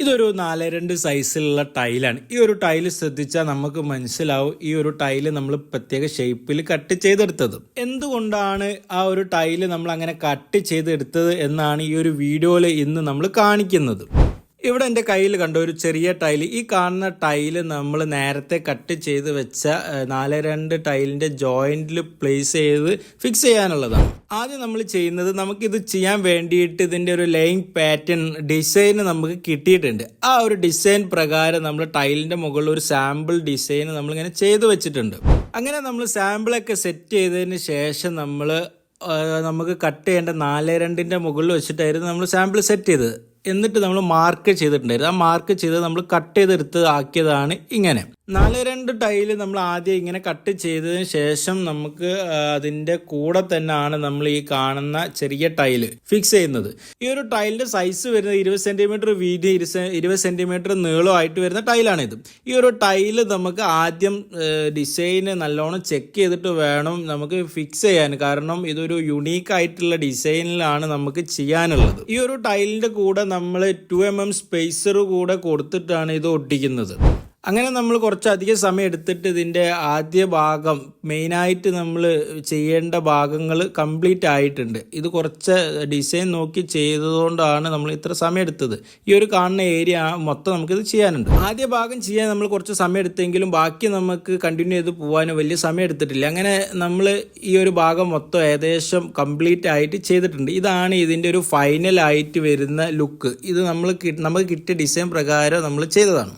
ഇതൊരു നാല് രണ്ട് സൈസിലുള്ള ടൈലാണ് ഈ ഒരു ടൈൽ ശ്രദ്ധിച്ചാൽ നമുക്ക് മനസ്സിലാവും ഈ ഒരു ടൈൽ നമ്മൾ പ്രത്യേക ഷേപ്പിൽ കട്ട് ചെയ്തെടുത്തത്. എന്തുകൊണ്ടാണ് ആ ഒരു ടൈൽ നമ്മൾ അങ്ങനെ കട്ട് ചെയ്തെടുത്തത് എന്നാണ് ഈ ഒരു വീഡിയോയിൽ ഇന്ന് നമ്മൾ കാണിക്കുന്നത്. ഇവിടെ എന്റെ കയ്യിൽ കണ്ട ഒരു ചെറിയ ടൈൽ ഈ കാണുന്ന ടൈൽ നമ്മൾ നേരത്തെ കട്ട് ചെയ്ത് വെച്ച നാല് രണ്ട് ടൈലിന്റെ ജോയിന്റിൽ പ്ലേസ് ചെയ്ത് ഫിക്സ് ചെയ്യാനുള്ളതാണ്. ആദ്യം നമ്മൾ ചെയ്യുന്നത് നമുക്കിത് ചെയ്യാൻ വേണ്ടിയിട്ട് ഇതിന്റെ ഒരു ലൈൻ പാറ്റേൺ ഡിസൈൻ നമുക്ക് കിട്ടിയിട്ടുണ്ട്. ആ ഒരു ഡിസൈൻ പ്രകാരം നമ്മൾ ടൈലിന്റെ മുകളിൽ ഒരു സാമ്പിൾ ഡിസൈൻ നമ്മളിങ്ങനെ ചെയ്ത് വെച്ചിട്ടുണ്ട്. അങ്ങനെ നമ്മൾ സാമ്പിളൊക്കെ സെറ്റ് ചെയ്തതിന് ശേഷം നമ്മൾ നമുക്ക് കട്ട് ചെയ്യേണ്ട നാല് രണ്ടിന്റെ മുകളിൽ വെച്ചിട്ടായിരുന്നു നമ്മൾ സാമ്പിൾ സെറ്റ് ചെയ്തത്. എന്നിട്ട് നമ്മൾ മാർക്ക് ചെയ്തിട്ടുണ്ടായിരുന്നു. ആ മാർക്ക് ചെയ്ത് നമ്മൾ കട്ട് ചെയ്തെടുത്ത് ആക്കിയതാണ് ഇങ്ങനെ. നാല് രണ്ട് ടൈൽ നമ്മൾ ആദ്യം ഇങ്ങനെ കട്ട് ചെയ്തതിന് ശേഷം നമുക്ക് അതിന്റെ കൂടെ തന്നെയാണ് നമ്മൾ ഈ കാണുന്ന ചെറിയ ടൈൽ ഫിക്സ് ചെയ്യുന്നത്. ഈ ഒരു ടൈലിന്റെ സൈസ് വരുന്നത് ഇരുപത് സെന്റിമീറ്റർ വീതി ഇരുപത് സെന്റിമീറ്റർ നീളമായിട്ട് വരുന്ന ടൈലാണിത് ഈ ഒരു ടൈൽ നമുക്ക് ആദ്യം ഡിസൈന് നല്ലോണം ചെക്ക് ചെയ്തിട്ട് വേണം നമുക്ക് ഫിക്സ് ചെയ്യാൻ. കാരണം ഇതൊരു യുണീക്ക് ആയിട്ടുള്ള ഡിസൈനിലാണ് നമുക്ക് ചെയ്യാനുള്ളത്. ഈ ഒരു ടൈലിന്റെ കൂടെ നമ്മൾ ടു എം എം സ്പേസർ കൂടെ കൊടുത്തിട്ടാണ് ഇത് ഒട്ടിക്കുന്നത്. അങ്ങനെ നമ്മൾ കുറച്ചധികം സമയം എടുത്തിട്ട് ഇതിന്റെ ആദ്യ ഭാഗം മെയിനായിട്ട് നമ്മൾ ചെയ്യേണ്ട ഭാഗങ്ങൾ കംപ്ലീറ്റ് ആയിട്ടുണ്ട്. ഇത് കുറച്ച് ഡിസൈൻ നോക്കി ചെയ്തതുകൊണ്ടാണ് നമ്മൾ ഇത്ര സമയം എടുത്തത്. ഈ ഒരു കാണുന്ന ഏരിയ മൊത്തം നമുക്കിത് ചെയ്യാനുണ്ട്. ആദ്യ ഭാഗം ചെയ്യാൻ നമ്മൾ കുറച്ച് സമയം എടുത്തെങ്കിലും ബാക്കി നമുക്ക് കണ്ടിന്യൂ ചെയ്ത് പോകാൻ വലിയ സമയം എടുത്തിട്ടില്ല. അങ്ങനെ നമ്മൾ ഈ ഒരു ഭാഗം മൊത്തം ഏകദേശം കംപ്ലീറ്റ് ആയിട്ട് ചെയ്തിട്ടുണ്ട്. ഇതാണ് ഇതിന്റെ ഒരു ഫൈനൽ ആയിട്ട് വരുന്ന ലുക്ക് ഇത് നമ്മൾ നമുക്ക് കിട്ടിയ ഡിസൈൻ പ്രകാരം നമ്മൾ ചെയ്തതാണ്.